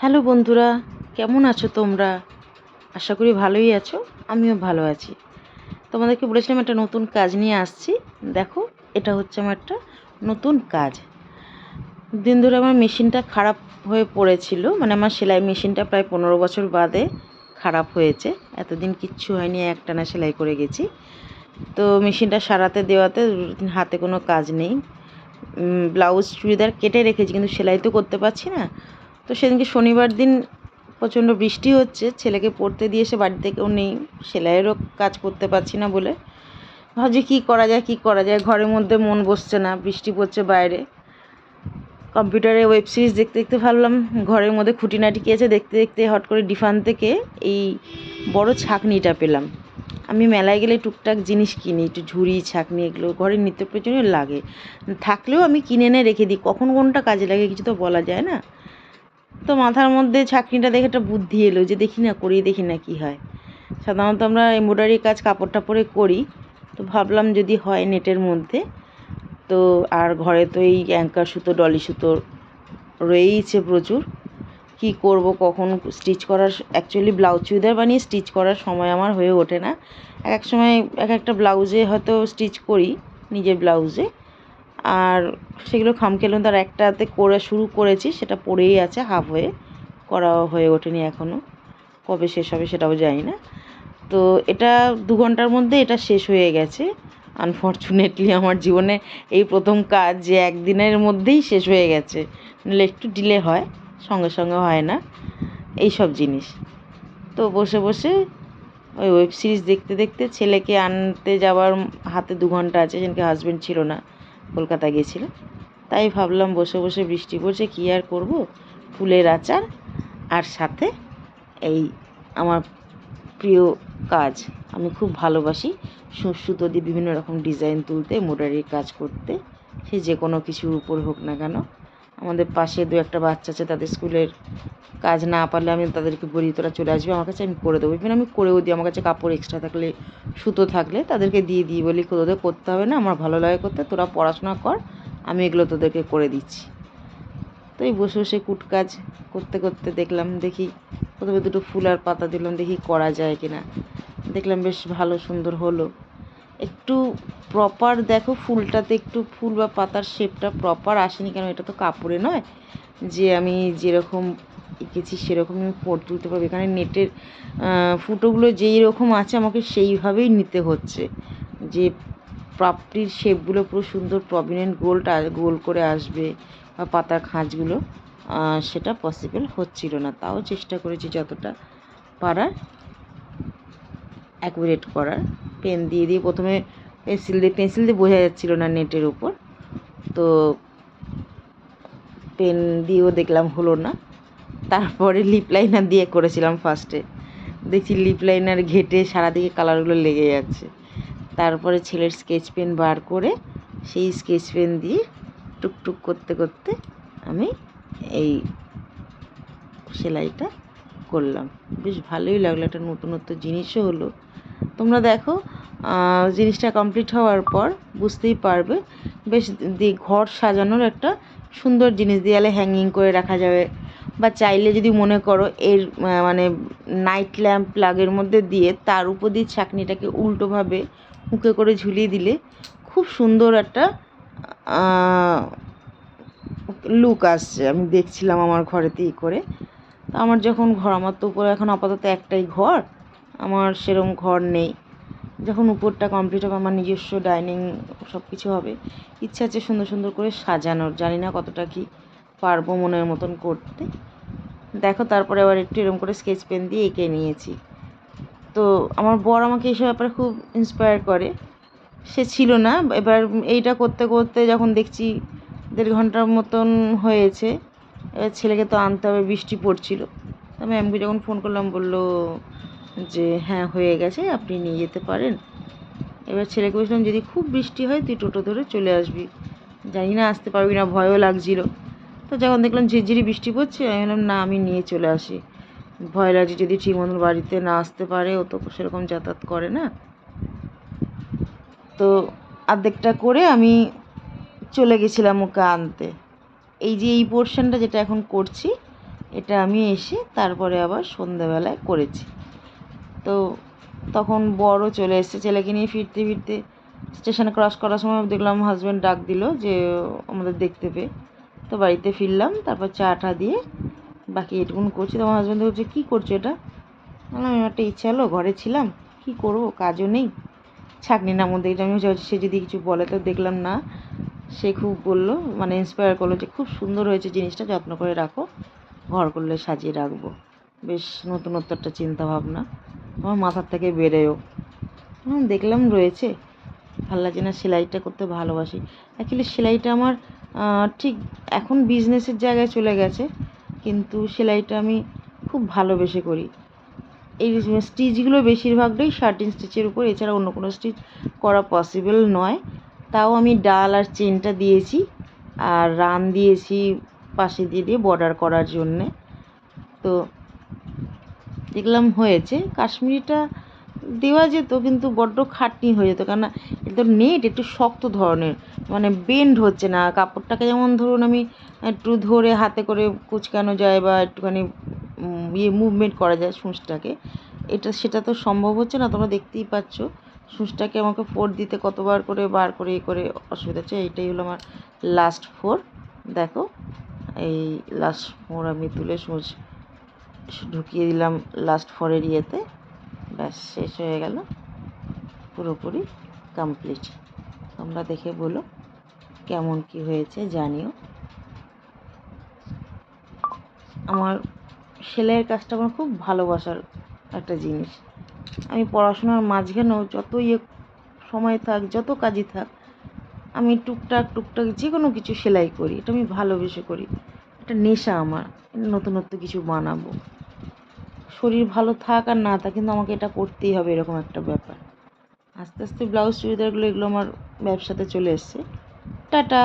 Hello বন্ধুরা, কেমন আছো তোমরা? আশা করি ভালোই আছো, আমিও ভালো আছি। তোমাদেরকে বলেছিলাম একটা নতুন কাজ নিয়ে আসছি। দেখো, এটা হচ্ছে আমার একটা নতুন কাজ। দিন ধরে আমার মেশিনটা খারাপ হয়ে পড়েছিল মানে আমার সেলাই মেশিনটা প্রায় পনেরো বছর বাদে খারাপ হয়েছে। এতদিন কিচ্ছু হয়নি, একটানা সেলাই করে গেছি। তো মেশিনটা সারাতে দেওয়াতে হাতে কোনো কাজ নেই। ব্লাউজ, চুড়িদার কেটে রেখেছি, কিন্তু সেলাই তো করতে পারছি না। তো সেদিনকে শনিবার দিন প্রচণ্ড বৃষ্টি হচ্ছে। ছেলেকে পড়তে দিয়ে এসে বাড়িতে কেউ নেই। সেলাইয়েরও কাজ করতে পারছি না বলে। ভাবছি কী করা যায়, কী করা যায়? ঘরের মধ্যে মন বসছে না, বৃষ্টি পড়ছে বাইরে। কম্পিউটারে ওয়েব সিরিজ দেখতে দেখতে ভাবলাম, ঘরের মধ্যে খুঁটিনাটি আছে? দেখতে দেখতে হট করে ডিফান থেকে এই বড় ছাঁকনিটা পেলাম। আমি মেলায় গেলে টুকটাক জিনিস কিনি, একটু ঝুড়ি, ছাঁকনি, এগুলো ঘরের নিত্য প্রয়োজনীয় লাগে। থাকলেও আমি কিনে এনে রেখে দিই। কখন কোনটা কাজে লাগে কিছু তো বলা যায় না। তো মাথার মধ্যে ছাঁকনিটা দেখে একটা বুদ্ধি এলো যে দেখি না, করি, দেখি না কি হয়। সাধারণত আমরা এমব্রয়ডারি কাজ কাপড় টাপড়ে করি, তো ভাবলাম যদি হয় নেটের মধ্যে, তো আর ঘরে তো এই অ্যাঙ্কার সুতো, ডলি সুতো রয়েইছে প্রচুর। কি করব, কখন স্টিচ করার অ্যাকচুয়ালি ব্লাউজ চুড়িদার বানিয়ে স্টিচ করার সময় আমার হয়ে ওঠে না। এক এক সময় এক একটা ব্লাউজে হয়তো স্টিচ করি, নিজের ব্লাউজে। আর সেগুলো খামখেলুন তার একটাতে করে শুরু করেছি, সেটা পড়েই আছে হাফ হয়ে করা হয়ে ওঠেনি এখনও কবে শেষ হবে সেটাও জানি না। তো এটা দু ঘণ্টার মধ্যে এটা শেষ হয়ে গেছে। আনফর্চুনেটলি আমার জীবনে এই প্রথম কাজ যে একদিনের মধ্যেই শেষ হয়ে গেছে। নাহলে একটু ডিলে হয়, সঙ্গে সঙ্গে হয় না। এই সব জিনিস। তো বসে বসে ওই ওয়েব সিরিজ দেখতে দেখতে ছেলেকে আনতে যাওয়ার হাতে দু ঘণ্টা আছে, সেদিনকে হাজব্যান্ড ছিল না। কলকাতা গেছিল তাই ভাবলাম বসে বসে বৃষ্টি পড়ছে, কী আর করব? ফুলের আচার আর সাথে এই আমার প্রিয় কাজ। আমি খুব ভালোবাসি সুতো দিয়ে বিভিন্ন রকম ডিজাইন তুলতে মোডারির কাজ করতে, সে যে কোনো কিছুর উপর হোক না কেন। আমাদের পাশে দু একটা বাচ্চা আছে, তাদের স্কুলের কাজ না পারলে আমি তাদেরকে বলি, তোরা চলে আসবে, আমার কাছে আমি করে দেবো। ইভেন আমি করেও দিই, আমার কাছে কাপড় এক্সট্রা থাকলে সুতো থাকলে তাদেরকে দিয়ে দিই, বলি তোদের করতে হবে না, আমার ভালো লাগে করতে, তোরা পড়াশোনা কর, আমি এগুলো তোদেরকে করে দিচ্ছি। তো এই বসে বসে কুট কাজ করতে করতে দেখলাম, দেখি প্রথমে দুটো ফুল আর পাতা দিলাম দেখি করা যায় কিনা। দেখলাম বেশ ভালো, সুন্দর হলো। একটু প্রপার দেখো ফুলটাতে, একটু ফুল বা পাতার শেপটা প্রপার আসেনি কেন, এটা তো কাপড়ে নয়। যে আমি যেরকম এঁকেছি সেরকম আমি ফোট তুলতে পারব। এখানে নেটের ফুটোগুলো যেই রকম আছে, আমাকে সেইভাবেই নিতে হচ্ছে। যে পাপড়ির শেপগুলো পুরো সুন্দর প্রমিনেন্ট গোলটা গোল করে আসবে, বা পাতার খাঁজগুলো। সেটা পসিবল হচ্ছিল না। তাও চেষ্টা করেছি যতটা পারার অ্যাকুরেট করার। পেন দিয়ে দিয়ে প্রথমে পেন্সিল দিয়ে পেন্সিল দিয়ে বোঝা যাচ্ছিল না নেটের উপর। তো পেন দিয়েও দেখলাম হলো না। তারপরে লিপ লাইনার দিয়ে করেছিলাম ফার্স্টে দেখছি লিপ লাইনার ঘেটে সারাদিকে কালারগুলো লেগে যাচ্ছে। তারপরে ছেলের স্কেচ পেন বার করে সেই স্কেচ পেন দিয়ে টুকটুক করতে করতে আমি এই সেলাইটা করলাম। বেশ ভালোই লাগল, একটা নতুনত্ব জিনিসও হলো। তোমরা দেখো জিনিসটা কমপ্লিট হওয়ার পর বুঝতেই পারবে, বেশ ঘর সাজানোর একটা সুন্দর জিনিস। দেয়ালে হ্যাঙ্গিং করে রাখা যাবে। বা চাইলে যদি মনে করো এর মানে নাইট ল্যাম্প প্লাগের মধ্যে দিয়ে তার উপর দিয়ে ছাকনিটাকে উল্টোভাবে মুখে করে ঝুলিয়ে দিলে খুব সুন্দর একটা লুক আসছে। আমি দেখছিলাম আমার ঘরেতে ই করে। তো আমার যখন ঘর, আমার তো উপরে এখন আপাতত একটাই ঘর, আমার সেরম ঘর নেই। যখন উপরটা কমপ্লিট হবে, আমার নিজস্ব ডাইনিং সব কিছু হবে। ইচ্ছা আছে সুন্দর সুন্দর করে সাজানোর, জানি না কতটা কি পারব মনের মতন করতে। দেখো, তারপরে আবার একটু এরকম করে স্কেচ পেন দিয়ে এঁকে নিয়েছি। তো আমার বর আমাকে এইসব ব্যাপারে খুব ইন্সপায়ার করে। সে ছিল না। এবার এইটা করতে করতে যখন দেখছি দেড় ঘণ্টার মতন হয়েছে, এবার ছেলেকে তো আনতে হবে, বৃষ্টি পড়ছিল। তা ম্যামকে যখন ফোন করলাম, বলল যে হ্যাঁ হয়ে গেছে, আপনি নিয়ে যেতে পারেন। এবার ছেলেকে বলছিলাম, যদি খুব বৃষ্টি হয়, তুই টোটো ধরে চলে আসবি। জানি না, আসতে পারবি না, ভয়ও লাগছিল। তো যখন দেখলাম ঝিরঝিরি বৃষ্টি পড়ছে, আমি বললাম না, আমি নিয়ে চলে আসি। ভয় লাগছে যদি ঠিক বাড়িতে না আসতে পারে, ও তো সেরকম যাতায়াত করে না। তো অর্ধেকটা করে আমি চলে গেছিলাম ওকে আনতে। এই যে এই পোর্শনটা যেটা এখন করছি, এটা আমি এসে তারপরে আবার সন্ধ্যাবেলায় করেছি। তো তখন বড় চলে এসেছে ছেলেকে নিয়ে ফিরতে ফিরতে। স্টেশনে ক্রস করার সময় দেখলাম হাজব্যান্ড ডাক দিল যে আমাদের দেখতে পেয়ে। তো বাড়িতে ফিরলাম, তারপর চা টা দিয়ে বাকি এটুকুন করছি। তো আমার হাজব্যান্ড বলছে, কী করছ এটা? বললাম, আমার একটা ইচ্ছা হলো, ঘরে ছিলাম। কি করব? কাজও নেই। ছাকনি না মধ্যে। আমি ভাবছি, সে যদি কিছু বলে তো দেখলাম না। সে খুব বলল মানে ইন্সপায়ার করল যে খুব সুন্দর হয়েছে জিনিসটা, যত্ন করে রাখো। ঘর করলে সাজিয়ে রাখব। বেশ নতুনত্ব একটা চিন্তা ভাবনা আমার মাথার থেকে বেড়েও দেখলাম রয়েছে। ভালো লাগছে না, সেলাইটা করতে ভালোবাসি। অ্যাকচুয়ালি সেলাইটা আমার ঠিক এখন বিজনেসের জায়গায় চলে গেছে, কিন্তু সেলাইটা আমি খুব ভালোবেসে করি। এই স্টিচগুলো বেশিরভাগটাই শার্টিন স্টিচের উপর, এছাড়া অন্য কোনো স্টিচ করা পসিবল নয়। তাও আমি ডাল আর চেনটা দিয়েছি, আর রান দিয়েছি পাশে দিয়ে দিয়ে বর্ডার করার জন্যে। তো দেখলাম হয়েছে। কাশ্মীরিটা দেওয়া যেত কিন্তু বড্ড খাটনি হয়ে যেত। কেননা এটা তো নেট একটু শক্ত ধরনের মানে বেন্ড হচ্ছে না। কাপড়টাকে যেমন ধরুন আমি একটু ধরে হাতে করে কুচকানো যায় বা একটুখানি ইয়ে মুভমেন্ট করা যায় সূঁচটাকে, এটা, সেটা তো সম্ভব হচ্ছে না। তোমরা দেখতেই পাচ্ছ, সূঁচটাকে আমাকে ফোর দিতে কতবার করে, বার করে, এ করে অসুবিধা হচ্ছে। এইটাই হলো আমার লাস্ট ফোর দেখো, এই লাস্ট ফোর আমি তুলে সূচ ঢুকিয়ে দিলাম লাস্ট ফোরের ইয়েতে। ব্যাস, শেষ হয়ে গেল। পুরোপুরি কমপ্লিট তোমরা দেখে বলো কেমন কি হয়েছে, জানিও। আমার সেলাইয়ের কাজটা আমার খুব ভালোবাসার একটা জিনিস। আমি পড়াশোনার মাঝখানেও যত ইয়ে সময় থাক, যত কাজই থাক, আমি টুকটাক টুকটাক যে কোনো কিছু সেলাই করি। এটা আমি ভালোবেসে করি। এটা নেশা আমার, নতুনত্ব কিছু বানাবো। শরীর ভালো থাক আর না থাক, কিন্তু আমাকে এটা করতেই হবে এরকম একটা ব্যাপার। আস্তে আস্তে ব্লাউজ চুড়িদারগুলো এগুলো আমার ব্যবসাতে চলে এসছে। টাটা!